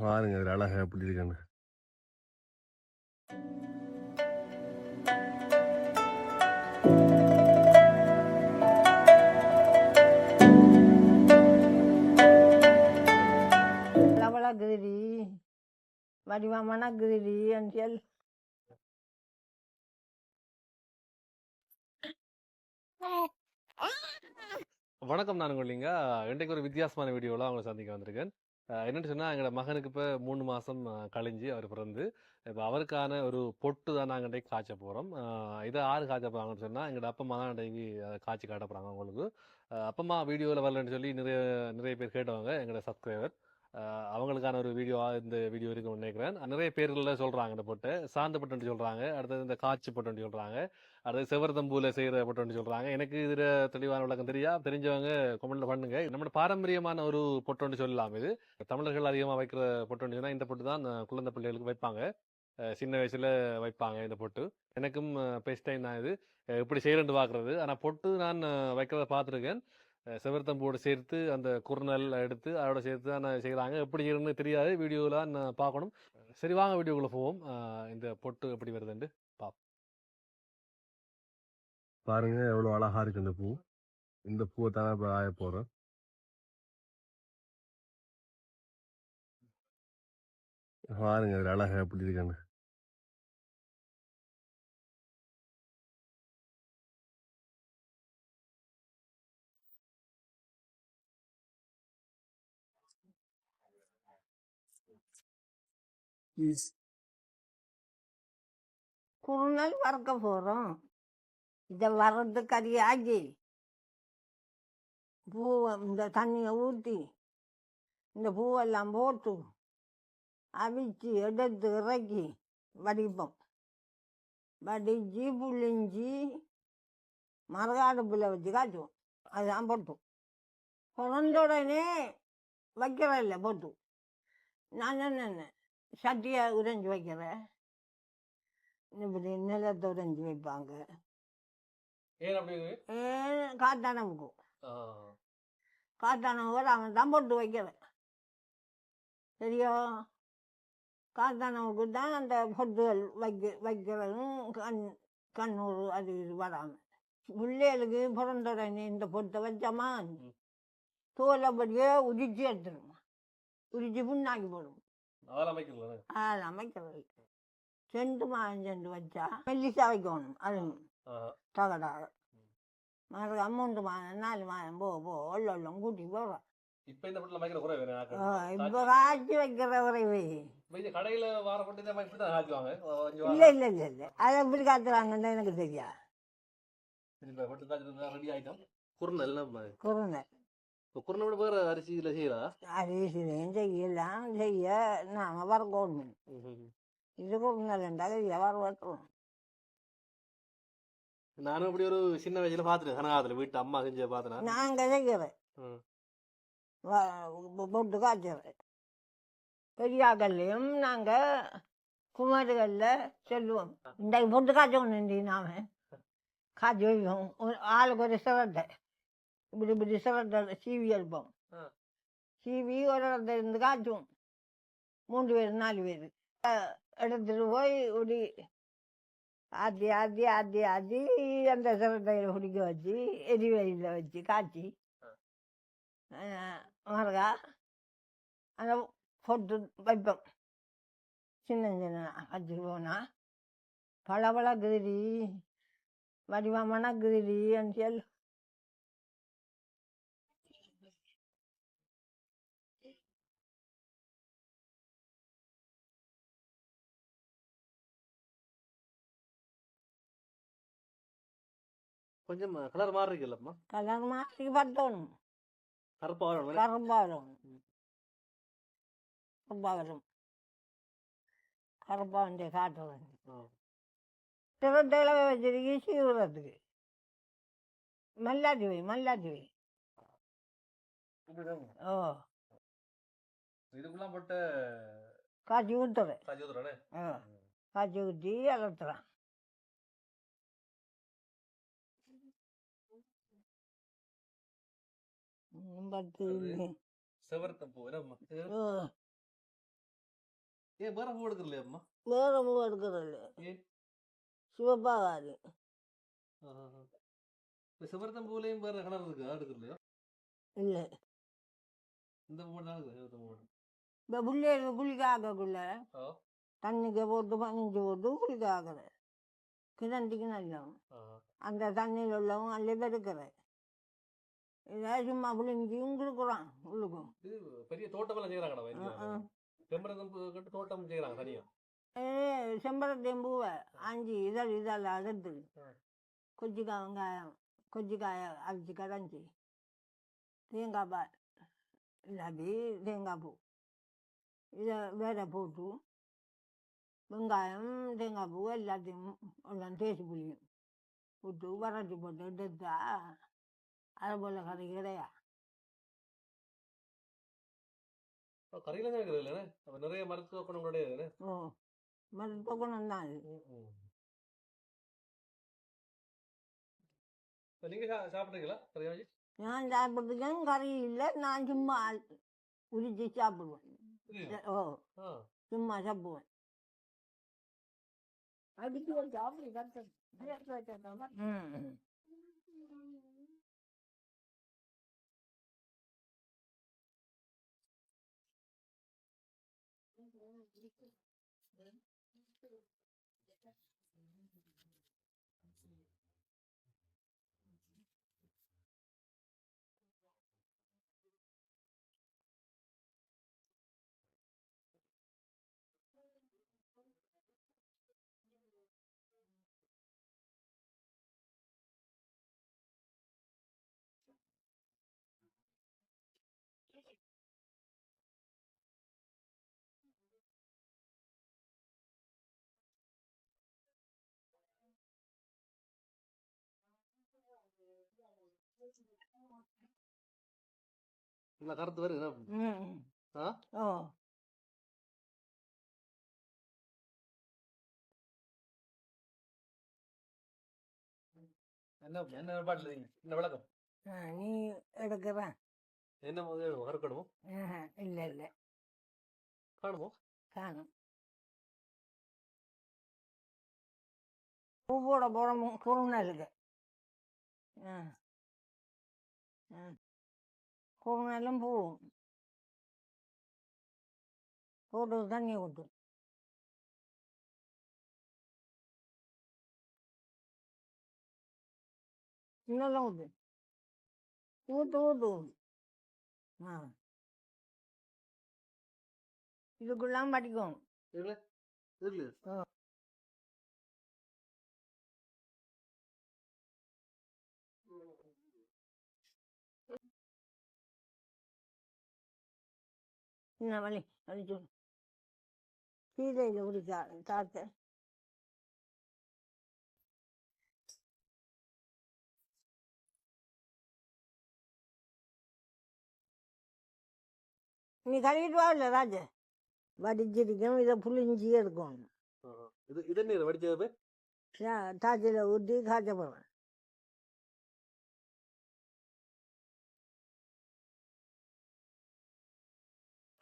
பாருங்க இதுல அழகா எப்படி இருக்குன்னு. லவளகிரி வடிவமனகிரி என்று வணக்கம் நான் கொள்ளிங்க இன்றைக்கு ஒரு வித்தியாசமான வீடியோவில் அவங்களை சந்திக்க வந்திருக்கேன். என்னென்னு சொன்னால் எங்களோட மகனுக்கு இப்போ மூணு மாதம் கழிஞ்சு அவர் பிறந்து. இப்போ அவருக்கான ஒரு பொட்டு தான் நாங்கள் இன்றைக்கு காய்ச்ச போகிறோம் இதை ஆறு காய்ச்ச போகிறாங்கன்னு சொன்னால் எங்களோட அப்பா அம்மா தான் இன்றைக்கு காய்ச்சி காட்ட போகிறாங்க அவங்களுக்கு. அப்பா அம்மா வீடியோவில் வரலன்னு சொல்லி நிறைய நிறைய பேர் கேட்டவங்க எங்களோட சப்ஸ்கிரைபர் அவங்களுக்கான ஒரு வீடியோவாக இந்த வீடியோ இருக்குன்னு நினைக்கிறேன். நிறைய பேர்களில் சொல்கிறாங்க இந்த பொட்டை. சாந்து பொட்டுன்னு சொல்கிறாங்க அடுத்தது இந்த காய்ச்சி பொட்டுன்னு சொல்கிறாங்க அடுத்தது செவர்தம்பூல செய்கிற பொட்டுன்னு சொல்கிறாங்க எனக்கு இதில் தெளிவான விளக்கம் தெரியா? தெரிஞ்சவங்க கமெண்ட்ல பண்ணுங்க. நம்மளோட பாரம்பரியமான ஒரு பொட்டுன்னு சொல்லலாம் இது. தமிழர்கள் அதிகமாக வைக்கிற பொட்டுன்னு சொன்னால் இந்த பொட்டு தான் குழந்தை பிள்ளைகளுக்கு வைப்பாங்க. சின்ன வயசுல வைப்பாங்க இந்த பொட்டு. எனக்கும் பெஸ்ட் டைம் தான் இது. எப்படி செய்யறேன்னு பார்க்குறது ஆனால் பொட்டு நான் வைக்கிறத பார்த்துருக்கேன். செவர்த்தம்பூடு சேர்த்து அந்த குர்னல் எடுத்து அதோட சேர்த்து தான் செய்கிறாங்க எப்படி செய்யணும்னு தெரியாது. வீடியோவெலாம் நான் பார்க்கணும். சரி வாங்க வீடியோக்குள்ளே போவோம். இந்த பொட்டு எப்படி வருதுன்ட்டு பாருங்க எவ்வளோ அழகாக இருக்கு இந்த பூ. இந்த பூவை தானே இப்போ ஆய போகிறோம் பாருங்க அழகாக அழகா எப்படி இருக்கான்னு. குறுநல் வறுக்க போகிறோம் இதை வறுத்து கறியாக்கி பூவை இந்த தண்ணியை ஊற்றி இந்த பூவெல்லாம் போட்டு அவிச்சு எடுத்து இறக்கி வடிப்போம் வடிச்சு புளிஞ்சி மரகாடுப்பில் வச்சு காய்ச்சுவோம் அதுதான் போட்டோம் பிறந்த உடனே வைக்கிறதில்ல போட்டு நான் என்ன சட்டியை உறைஞ்சி வைக்கிறேன். இப்படி நிலத்தை உறைஞ்சி வைப்பாங்க. ஏன் ஏன் காட்டானமுக்கும் காட்டானம் வராம தான் போட்டு வைக்கிறேன். சரியா? காட்டானமுக்கு தான் அந்த பொட்டுகள் வைக்க வைக்கிறதும் கண் கண்ணூர் அது இது வராமல் பிள்ளைகளுக்கு பிறந்த உடனே இந்த பொட்டை வச்சோமா தோலைப்படியே உரிச்சு எடுத்துருமா உரிச்சு புண்ணாக்கி வைக்கல அது அமைக்கிறது செண்டு மாதம் செண்டு வச்சா மெல்லிசா வைக்கணும். அது தகடாக. மறு அமௌண்ட் மாதம் நாலு மாதம் போ போ உள்ள உள்ளம் கூட்டி போகிறோம் இப்ப இந்த பொட்டுல வைக்கிற குறை வேற இப்போ காய்ச்சி வைக்கிற இந்த கடையில வார இல்லை இல்லை இல்லை இல்லை. அதை எப்படி காத்துறாங்கன்னு எனக்கு தெரியா பொட்டு காய்ச்சல் வேற அரிசியில செய்யலாம் அரிசிலையும் செய்யலாம் செய்ய நாம வரக்கணும் இது குருணை ரெண்டாவது இதை வர வெட்டுறோம். நானும் இப்படி ஒரு சின்ன வயசுல பாத்துட்டேன் கனகாலத்துல வீட்டு அம்மா செஞ்ச பாத்தேன்? நாங்கள் செய்கிறேன் ம். போட்டு காய்ச்சுறேன் பெரியாக்கள்லையும் நாங்கள் குமாரிகளில் சொல்லுவோம். இந்த பொட்டு காய்ச்சணும் நாம. காய்ச்சி வைப்போம் ஆளுக்கு ஒரு சிரட்டை. இப்படி இப்படி சிரட்டை சீவி எடுப்போம் ஆ. சீவி ஒரு இடத்துல இருந்து காய்ச்சுவோம் மூன்று பேர் நாலு பேர். எடுத்துட்டு போய் இப்படி ஆத்தி ஆத்தி ஆத்தி ஆத்தி அந்த சிரட்டையில் குடிக்க வச்சு எரிவெளியில் வச்சு காய்ச்சி. மரகா. அந்த போட்டு வைப்போம். சின்ன சின்ன வச்சுட்டு போனா பல பல கிரி வடிவமான கிரி சொல்லி. கொஞ்சம் கலர் மாறி இருக்குல்லம்மா கலர் மாற்றி பட்டணும் கருப்பா வரும் கரும்பா வரும் கரும்பா வரும் கரும்பா வந்து. காட்டுறது சிரட்டையில் வச்சிருக்கி சீவுறதுக்கு. மல்லாட்டி வை மல்லாட்டி வை. ஓ. இதுக்குலாம் போட்ட காய்ச்சி ஊற்றுறேன் காய்ச்சி ஊத்துறானே ஆ. காய்ச்சி ஊற்றி அலத்துறான் ஏன் சிவப்பாகாது இப்போ சிவரத்தம் பூலையும் வேற கலர் இருக்கு? எடுக்கலையா இல்லை. இந்த பூ தான் இருக்குது சிவரத்தம் பூ இப்போ பிள்ளைகள் குளிக்க ஆக்கக்குள்ள ஓ தண்ணிக்கு போட்டு பனிஞ்சு போட்டு குளிக்க ஆக்குற கிணத்துக்கு நல்லவன் அந்த தண்ணியில் உள்ளவங்க அல்ல பெருக்கிற இதை சும்மா புளிஞ்சியும் கொடுக்குறான் உள்ளுக்கும் பெரிய தோட்டமெல்லாம் ஆ. செம்பரத்தம் கட்டு தோட்டம் செய்யறாங்க தனியா? செம்பரத்தையும் பூவை ஆஞ்சி இதழ் இதழ் அறுத்து ஆ. கொச்சிக்காய் வெங்காயம் கொச்சிக்காயை அரைச்சி கரைஞ்சி. தேங்காய் பால் இல்லாட்டி தேங்காய் பூ. இதை வேற போட்டு வெங்காயம் தேங்காய் பூ எல்லாத்தையும் எல்லாம் தேய்ச்சி புளியும் போட்டு வறட்டி போட்டு எடுத்தா போல் கறி கிடையா கரையில தான் இருக்குது இல்லைண்ணே. அப்ப நிறைய மருத்துவ குணங்களுடைய இதுண்ணே ஓ மருத்துவ குணம் தான் இப்ப நீங்க சாப்பிட்றீங்களா? கரையாஜி நான் சாப்பிட்றதுக்கும் கறி இல்லை. நான் சும்மா உரிச்சு சாப்பிடுவேன். ஓ ஆ. சும்மா சாப்பிடுவேன். ம். நல்லா கருத்து வருது. ஆ? என்ன என்ன பாட்டில் என்ன விளக்கம். ஆ, நீ எடுக்கிற என்ன முதல் கறக்கணுமோ இல்லை இல்லை. காணுமோ? காணும். பூவோட போகிற குறுநலுக்கு ஆ. ஆ குறுநலும் பூவும் போட்டு தண்ணி ஊற்று இன்னெல்லாம் ஊற்று ஊற்று ஊற்று ஆ இதுக்குள்ளாம் படிக்கும் என்ன வழி வலிச்சு கீரையில் குடிக்கா தாத்த. நீ கழுவிட்டு வா இல்லை ராஜ. வடிச்சிருக்கோம் இதை புளிஞ்சி எடுக்கணும். இது இது என்ன வடிச்சது? தாச்சியில் ஊற்றி காய்ச்ச போவேன்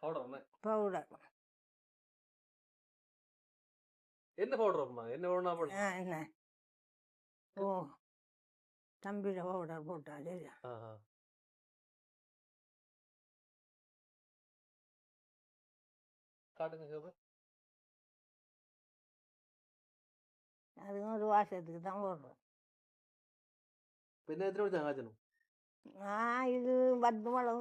பவுடர் பவுடர் என்ன பவுடர் என்ன. ஆ என்ன? ஓ தம்பியில் பவுடர் போட்டாலே. காட்டுங்க அதுவும் ஒரு வாசத்துக்கு தான் போடுறோம். இப்ப என்ன எத்தனை மணி காய்ச்சணும்? ஆ இது பத்து மிளகு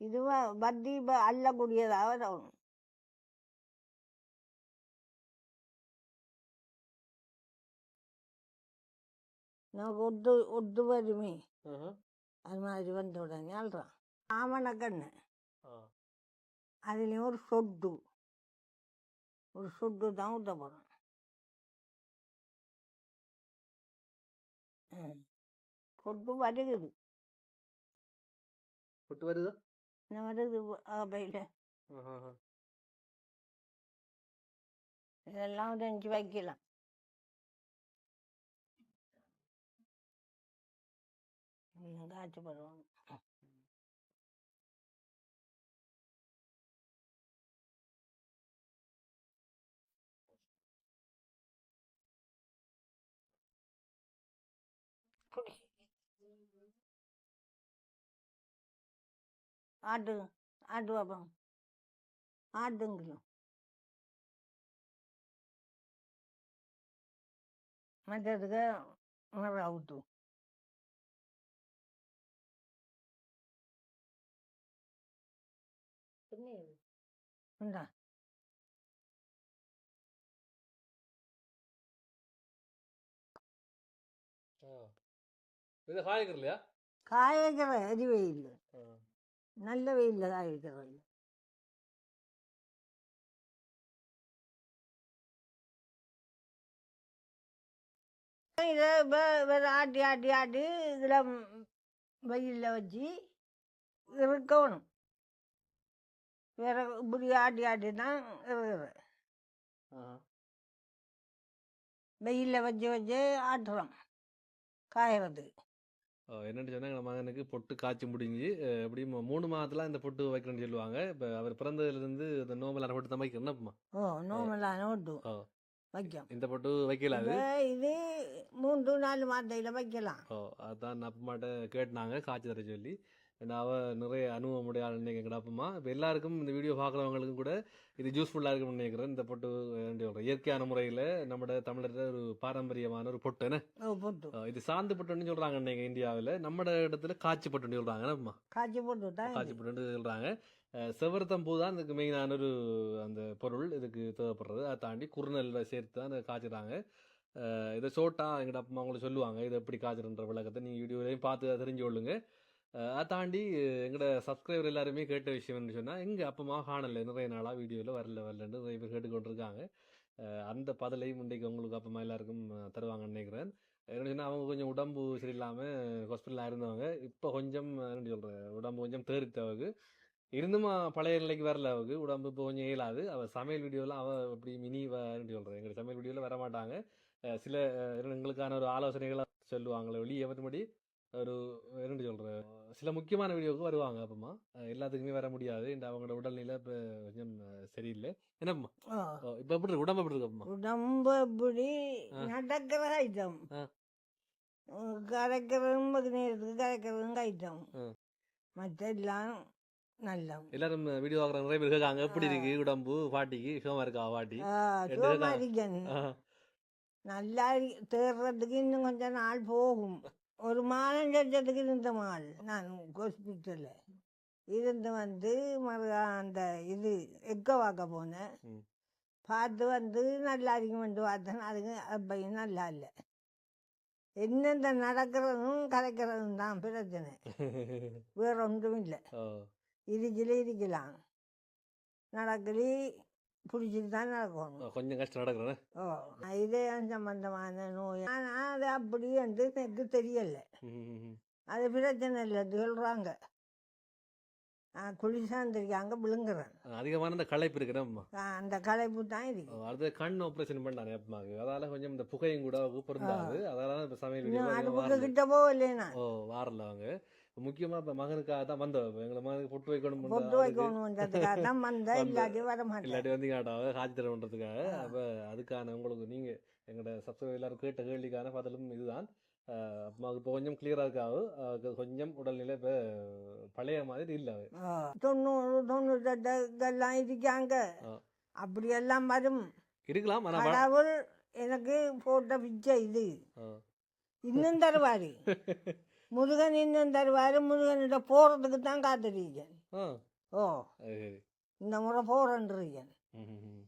காட்டும் இது வ- பத்தி இப்போ அள்ளக்கூடியதாக தோணும் நமக்கு ஒத்து ஒத்து வருமே. அது மாதிரி வந்த உடனே அல்றான். ஆமணக்கண்ணு. அதுலேயும் ஒரு சொட்டு. ஒரு சொட்டு தான் ஊற்ற போகிறோம் சொட்டு வருகுது. விட்டு வருது? வருது ஆஹா. இதெல்லாம் செஞ்சு வைக்கலாம். இன்னும் ஆட்டு ஆட்டு பார்ப்போம் ஆட்டுங்களும் மற்றதுக்கு மரம் அவுட்டு. இந்தா. இதை காய்கறி இல்லையா காய வைக்கிற அரி வெயில் நல்ல வெயிலில் வைக்கிறது இதை வேற ஆட்டி ஆட்டி ஆட்டி இதில் வெயிலில் வச்சு இருக்கணும் வேற இப்படி ஆட்டி ஆட்டி தான் இருக்குது வெயிலில் வச்சு வச்சு ஆட்டுறோம். காயறதுக்கு என்னன்னு சொன்னா எங்க மகனுக்கு பொட்டு காய்ச்சி முடிஞ்சு அஹ், எப்படியும் மூணு மாதத்துல இந்த பொட்டு வைக்கணும்னு சொல்லுவாங்க. இப்ப அவர் பிறந்ததுல இருந்து இந்த நோமலான பொட்டு தான் வைக்கணும். என்னப்பா ஓ நோமலான ஒட்டு ஓ. வைக்கும் இந்த பொட்டு வைக்கல அது? இப்ப இது மூன்று நாலு மாதையில் வைக்கலாம். ஓ அதான் அப்பமாட்ட கேட்டாங்க காய்ச்சி தர சொல்லி. அவ நிறைய அனுபவம் உடைய ஆள் எங்கட அப்பமா இப்போ எல்லாருக்கும் இந்த வீடியோ பார்க்குறவங்களுக்கும் கூட இது யூஸ்ஃபுல்லாக இருக்கும்னு நினைக்கிறேன். இந்த பொட்டு சொல்றேன், இயற்கையான முறையில் நம்ம தமிழர் ஒரு பாரம்பரியமான ஒரு பொட்டு என்ன? ஓ போட்டு. அஹ், இது சாந்து பொட்டுன்னு சொல்றாங்க இன்னைக்கு இந்தியாவில். நம்ம இடத்துல காய்ச்சி பொட்டுன்னு என்னப்பா காய்ச்சி போட்டு காய்ச்சி பொட்டுன்னு சொல்றாங்க. அஹ், செவ்வரத்தம் பூ தான் இதுக்கு மெயினான ஒரு அந்த பொருள் இதுக்கு தேவைப்படுறது. அதை தாண்டி குறுநெல்லை சேர்த்து தான் அஹ், இதை சோட்டா எங்கட அப்பா அவங்களுக்கு சொல்லுவாங்க. இதை எப்படி காய்ச்சிருன்ற விளக்கத்தை நீங்கள் வீடியோலையும் பார்த்து தெரிஞ்சு கொள்ளுங்க. அஹ், அதை தாண்டி எங்களோட சப்ஸ்கிரைபர் எல்லாருமே கேட்ட விஷயம் சொன்னால் எங்கே அப்பமா காணல. நிறைய நாளாக வீடியோவில் வரல வரலன்னு நிறைய பேர் கேட்டுக்கொண்டிருக்காங்க அந்த பதிலையும் இன்றைக்கு உங்களுக்கு அப்பமா எல்லாருக்கும் தருவாங்கன்னு நினைக்கிறேன். என்ன சொன்னால் அவங்க கொஞ்சம் உடம்பு சரியில்லாமல் ஹாஸ்பிட்டலில் இருந்தவங்க. இப்போ கொஞ்சம் என்ன சொல்கிறேன் உடம்பு கொஞ்சம் தேறித்தவங்க இருந்துமா பழைய நிலைக்கு வரல அவருக்கு. உடம்பு இப்போ கொஞ்சம் இயலாது. அவள் சமையல் வீடியோலாம் அவள் அப்படி மினி சொல்கிறேன் எங்கள் சமையல் வீடியோவில் வர மாட்டாங்க சில எங்களுக்கான ஒரு ஆலோசனைகளாக சொல்லுவாங்களே வெளியே மற்றபடி ஒரு என்ன சொல்கிறேன் சில முக்கியமான வீடியோவுக்கு வருவாங்க அப்பமா எல்லாத்துக்குமே வர முடியாது. இந்த அவங்களோட உடல்நிலை இப்போ கொஞ்சம் சரியில்லை. என்னம்மா? ஓ இப்போ எப்படி உடம்பு எப்படி இருக்கு உடம்பு இப்படி ஆ. நடக்கிற ஐட்டம். கரைக்கிறதும் நேரத்துக்கு கரைக்கிறதும் ஐட்டம். மற்ற எல்லாம் நல்ல எல்லாரும் வீடியோ பார்க்குற நிறைய பேர் கேட்காங்க எப்படி இருக்கு? உடம்பு? பாட்டிக்கு? சுகமா இருக்கா பாட்டி. நல்லா தேர்றதுக்கு இன்னும் கொஞ்சம் நாள் போகும். ஒரு மாதம் செஞ்சதுக்கு இருந்த மால். நான் ஹாஸ்பிட்டலில் இருந்து வந்து மறு அந்த இது எக்க பார்க்க போனேன். பார்த்து வந்து நல்லா இருக்குமென்று பார்த்தேன். அதுக்கு அப்பையும் நல்லா இல்லை. என்னென்ன நடக்கிறதும் கரைக்கிறதும் தான் பிரச்சனை. வேற ஒன்றும் இல்லை. ஓ. இருக்கல இருக்கலாம். நடக்கலி பிடிச்சிட்டு தான் நடக்கணும் கொஞ்சம் கஷ்டம் நடக்கிறேன் ஓ இதயம் சம்பந்தமான நோய். ஆனால் அது அப்படி என்று எனக்கு தெரியல. அது பிரச்சனை இல்லை சொல்கிறாங்க குளிசாந்திரிக்காங்க விழுங்குறேன். அதிகமான இந்த களைப்பு இருக்கு நம்ம நான் அந்த களைப்பு தான் இருக்கு. அடுத்து கண் ஆப்ரேஷன் பண்ணானே அப்பமாக்கு. அதால கொஞ்சம் இந்த புகையும் கூட பொருந்தாது அதனால இப்ப சமையல் அடுப்புக்கு வாரல. கிட்ட போகல நான். ஓ வாரல அவங்க. முக்கியமா இப்ப மகனுக்காக தான் வந்தோம் இப்ப. எங்களை மகனுக்கு பொட்டு வைக்கணும் பொட்டு வைக்கணுன்றதுக்காக தான் வந்தேன் இல்லாட்டி வர மாட்டேன். இல்லாட்டி வந்து காட்டாவ காட்சி தர பண்றதுக்காக அப்ப அதுக்கான உங்களுக்கு நீங்க எங்களோட சப்ஸ்கிரைபர் எல்லாரும் கேட்ட கேள்விக்கான பதிலும் இதுதான். அம்மாவுக்கு இப்போ கொஞ்சம் கிளியரா இருக்காவு கொஞ்சம் உடல்நிலை இப்ப பழைய மாதிரி இல்ல தொண்ணூறு தொண்ணூத்தெட்டு இதெல்லாம் இருக்காங்க. அப்படியெல்லாம் வரும். இருக்கலாம் கடவுள் எனக்கு போட்ட பிச்சை இது. இன்னும் தருவாரு. முருகன் இன்னும் தருவாரு முருகன்கிட்ட போறதுக்கு தான் காத்திருக்கேன் ஓ. இந்த முறை போறேன்றிருக்கேன் ம், ம், ம்.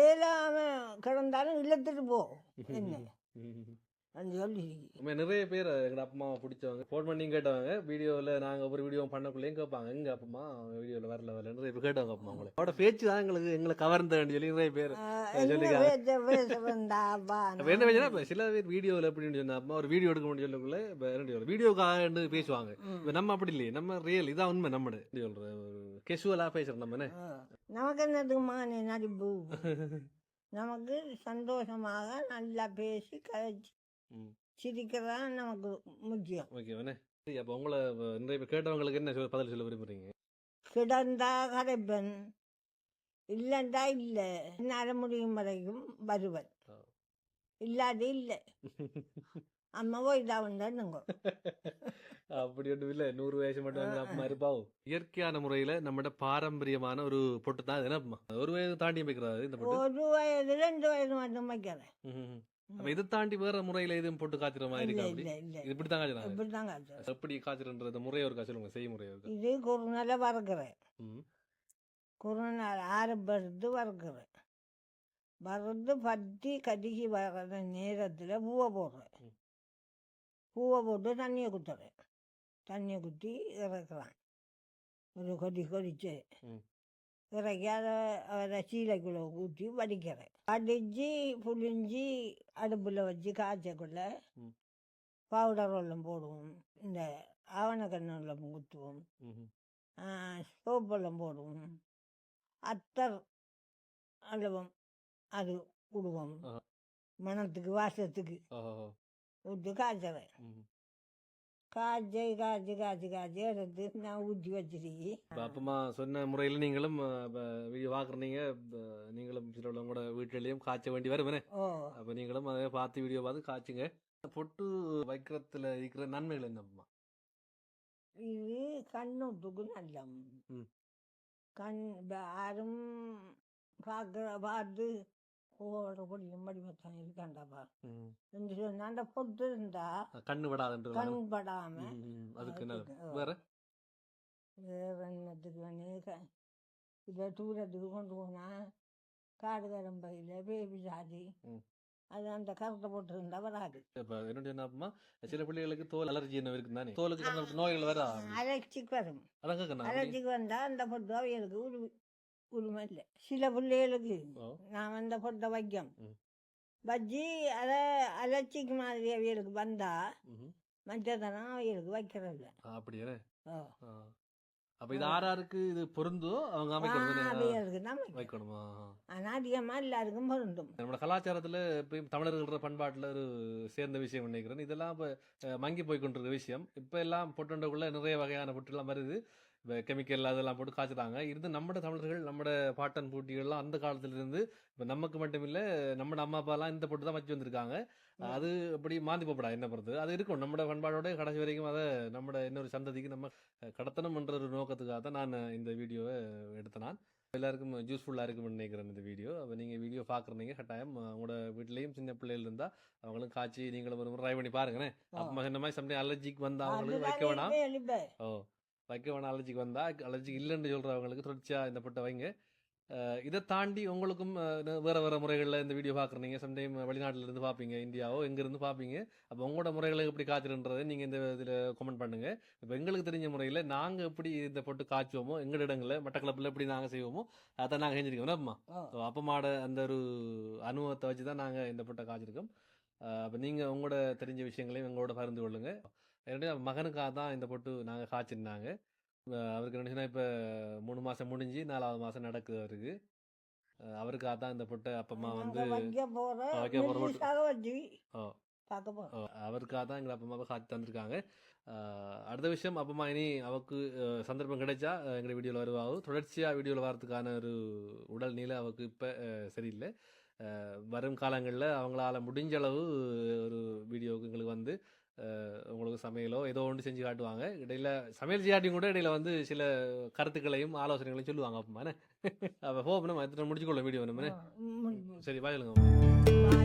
ஏழாம கிடந்தாலும் இழுத்துட்டு போ. என்ன ம், ம். அது சொல்லி உண்மை நிறைய பேர் எங்க அப்பாவை பிடிச்சவங்க. ஃபோன் பண்ணி கேட்டவங்க. வீடியோவில் நாங்கள் ஒரு வீடியோ பண்ணக்குள்ளேயும் கேட்பாங்க. எங்க அப்பமா வீடியோவில் வரல வரல. நிறைய பேர் கேட்டவங்க அப்பா அவங்கள அவரோட பேச்சு தான் எங்களுக்கு எங்களை கவர்ந்த சொல்லி நிறைய பேர் என்ன அப்ப பேசுனா சில பேர் வீடியோவில் எப்படின்னு சொன்னா அப்பா ஒரு வீடியோ எடுக்க முடியும் சொல்லக்குள்ள இப்போ என்ன வீடியோக்காக பேசுவாங்க. இப்ப நம்ம அப்படி இல்லையே. நம்ம ரியல் இதான் உண்மை எப்படி சொல்ற ஒரு கெசுவலாக பேசுறோம் நம்ம நமக்கு என்னதுமா நடிப்பு? நமக்கு சந்தோஷமாக நல்லா பேசி கதைச்சு ம். சிரிக்கிறதான் நமக்கு முக்கியம். ஓகே என்ன சரி அப்போ உங்களை நிறைய கேட்டவங்களுக்கு என்ன சொல்ல- பதில் சொல்ல விரும்புறீங்க? கிடந்தா கரைப்பன் இல்லைண்டா இல்லை. என்னால் முடியும் வரைக்கும் வருவன். ஆ. இல்லாட்டி இல்லை. அம்மா போயிட்டா வந்தாருங்க அப்படி ஒன்றும் இல்லை. நூறு வயசு மட்டும் வாங்கினா அப்பமா இருப்பாவும் இயற்கையான முறையில நம்மட பாரம்பரியமான ஒரு பொட்டு தான் இது. என்னப்பா ஒரு வயது தாண்டி வைக்கிறாரு இந்த பொட்டு? ஒரு வயது ரெண்டு வயது மட்டும் வைக்கிறேன். அப்ப இதை தாண்டி வேற முறையில எதுவும் பொட்டு காய்ச்சுற மாதிரி இருக்கா அப்படி? இது இப்படி தான் காய்ச்சறாங்க. இப்படி தான் காய்ச்சல் எப்படி காய்ச்சறன்ற முறையை ஒரு காய்ச்சலுங்க செய்முறை இருக்கு இது குறுநாள வறுக்கிறேன். ம். குறுநாள் ஆரம்பத்து வறுக்கிறேன். வறுத்து பத்தி கடிக்கு வர்ற நேரத்தில் பூவை போடுறேன். ம். பூவை போட்டு தண்ணியை குத்துறேன். தண்ணியை குத்தி இறக்குறேன். ஒரு கொதி கொதிச்சு. ம். இறக்கி அதை அதை சீலைக்குள்ளே ஊற்றி வடிக்கிறேன் வடித்து புளிஞ்சி அடுப்பில் வச்சு காய்ச்சக்குள்ள. பவுடர் வெல்லம் போடுவோம் இந்த ஆவணக்கண்ணு வெல்லம் குத்துவோம் ம்ஹும். சோப்பெல்லாம் போடுவோம் அத்தர் அளவும் அது விடுவோம் ஆஹா. மணத்துக்கு வாசத்துக்கு. விட்டு காய்ச்சறேன் காய்ச்சி காய்ச்சி காய்ச்சி காய்ச்சி எடுத்து நான் ஊற்றி வச்சிருக்கேன் அப்பமா சொன்ன முறையில நீங்களும் வீடியோ பாக்குறீங்க நீங்களும் சில உள்ளவங்களோட வீட்டிலையும் காய்ச்ச வேண்டி வருவேனே அப்ப நீங்களும் அதை பார்த்து வீடியோ பார்த்து காய்ச்சுங்க. பொட்டு வைக்கிறதுல இருக்கிற நன்மைகள் என்னம்மா இது கண்ணுட்டுக்கு நல்ல. கண் யாரும் பார்க்குற பார்த்து ஓட பொடியும் மடிமத்தான் இருக்காண்டாப்பா என்று சொன்னா அந்த பொட்டு இருந்தா கண்ணு விடாதுன்றது கண் படாம அதுக்கு. வேற? வேற இதை தூரத்துக்கு கொண்டு போனா காடு கரம்பையில் பேபி ம். அது அந்த கருத்தை போட்டிருந்தா வராது. இப்ப என்ன சொன்னா சில பிள்ளைகளுக்கு தோல் அலர்ஜி என்ன இருக்கு தானே? தோலுக்கு நோய்கள் வரும். அதான் கேட்கணும் அலர்ச்சிக்கு வந்தா அந்த பொட்டு அவைகளுக்கு உரிமை உரிமை இல்லை சில பிள்ளைகளுக்கு. நான் அந்த பொட்டை வைக்கம். வச்சு அதை அலர்ச்சிக்கு மாதிரி அவைகளுக்கு வந்தா. மற்றதனம் அவைகளுக்கு வைக்கிறதில்ல அப்படியே. அப்ப இது ஆறாருக்கு இது பொருந்தோ அவங்க தான் வைக்கணும். ஆனால் அதிகமாக எல்லாருக்கும் பொருந்தும் நம்மளோட கலாச்சாரத்துல எப்பயும் தமிழர்கள பண்பாட்டுல ஒரு சேர்ந்த விஷயம் நினைக்கிறேன் இதெல்லாம் இப்ப மங்கி போய் கொண்டிருக்க விஷயம் இப்ப எல்லாம் பொட்டுண்டக்குள்ள நிறைய வகையான பொட்டுலாம் வருது கெமிக்கல் அதெல்லாம் போட்டு காய்ச்சுறாங்க. இருந்து நம்ம தமிழர்கள் நம்ம பாட்டன் பூட்டிகள்லாம் அந்த காலத்துல இருந்து இப்போ நமக்கு மட்டும் இல்ல நம்ம அம்மா அப்பாலாம் இந்த பொட்டு தான் வச்சு வந்திருக்காங்க. அது அப்படி மாந்தி போப்படா என்ன பொறுத்து? அது இருக்கும். நம்ம பண்பாடோட கடைசி வரைக்கும் அதை நம்ம இன்னொரு சந்ததிக்கு நம்ம கடத்தணும்ன்ற ஒரு நோக்கத்துக்காக தான் நான் இந்த வீடியோவை எடுத்தேன் நான். எல்லாருக்கும் யூஸ்ஃபுல்லாக இருக்கும்னு நினைக்கிறேன் இந்த வீடியோ. அப்போ நீங்கள் வீடியோ பார்க்குறீங்க கட்டாயம் உங்களோட வீட்லேயும் சின்ன பிள்ளைகள் இருந்தால் அவங்களும் காய்ச்சி நீங்களும் ஒரு ட்ரை பண்ணி பாருங்கண்ணே அப்போ சொன்ன மாதிரி சம்டைம் அலர்ஜிக்கு வந்தால் அவங்களுக்கு வைக்க வேணாம். ஓ. வைக்க வேணாம் அலர்ஜிக்கு வந்தால் அலர்ஜி இல்லைன்னு சொல்கிறவங்களுக்கு தொடர்ச்சியாக இந்த பொட்டை வைங்க. இதை தாண்டி உங்களுக்கும் வேற வேற முறைகளில் இந்த வீடியோ பார்க்குறீங்க சம்டைம் வெளிநாட்டுல இருந்து பார்ப்பீங்க இந்தியாவோ எங்கேருந்து பார்ப்பீங்க அப்போ உங்களோட முறைகளை எப்படி காய்ச்சிருன்றதை நீங்கள் இந்த இதில் கமெண்ட் பண்ணுங்க. இப்போ எங்களுக்கு தெரிஞ்ச முறையில் நாங்கள் எப்படி இந்த பொட்டு காய்ச்சுவோமோ எங்கள் இடங்களில் மட்டக்களப்பில் எப்படி நாங்கள் செய்வோமோ அதை நாங்கள் செஞ்சுருக்கோம். அப்பமா அப்பமாட அந்த ஒரு அனுபவத்தை வச்சு தான் நாங்கள் இந்த பொட்டை காய்ச்சிருக்கோம். அப்போ நீங்கள் உங்களோட தெரிஞ்ச விஷயங்களையும் எங்களோட பகிர்ந்து கொள்ளுங்க. என்னுடைய மகனுக்காக தான் இந்த பொட்டு நாங்கள் காய்ச்சிருந்தாங்க. அவருக்கு என்ன இப்போ மூணு மாதம் முடிஞ்சு நாலாவது மாதம் நடக்குது அவருக்கு. அவருக்காக தான் இந்த பொட்டை அப்பமா வந்து அவருக்காக தான் எங்களை அப்பமாவை காய்ச்சி தந்திருக்காங்க. அடுத்த விஷயம் அப்பமா இனி அவருக்கு அஹ் சந்தர்ப்பம் கிடைச்சா எங்களை வீடியோவில் வருவாகும் தொடர்ச்சியாக வீடியோவில் வரதுக்கான ஒரு உடல் நிலை அவருக்கு இப்போ சரியில்லை. வரும் காலங்களில் அவங்களால முடிஞ்ச அளவு ஒரு வீடியோவுக்கு எங்களுக்கு வந்து உங்களுக்கு சமையலோ ஏதோ ஒன்று செஞ்சு காட்டுவாங்க இடையில சமையல் செய்யாட்டியும் கூட இடையில வந்து சில கருத்துக்களையும் ஆலோசனைகளையும் சொல்லுவாங்க அப்பமா அப்போ போ நம்ம எத்தனை முடிச்சுக்கொள்ள வீடியோ நம்ம. சரி பாய்.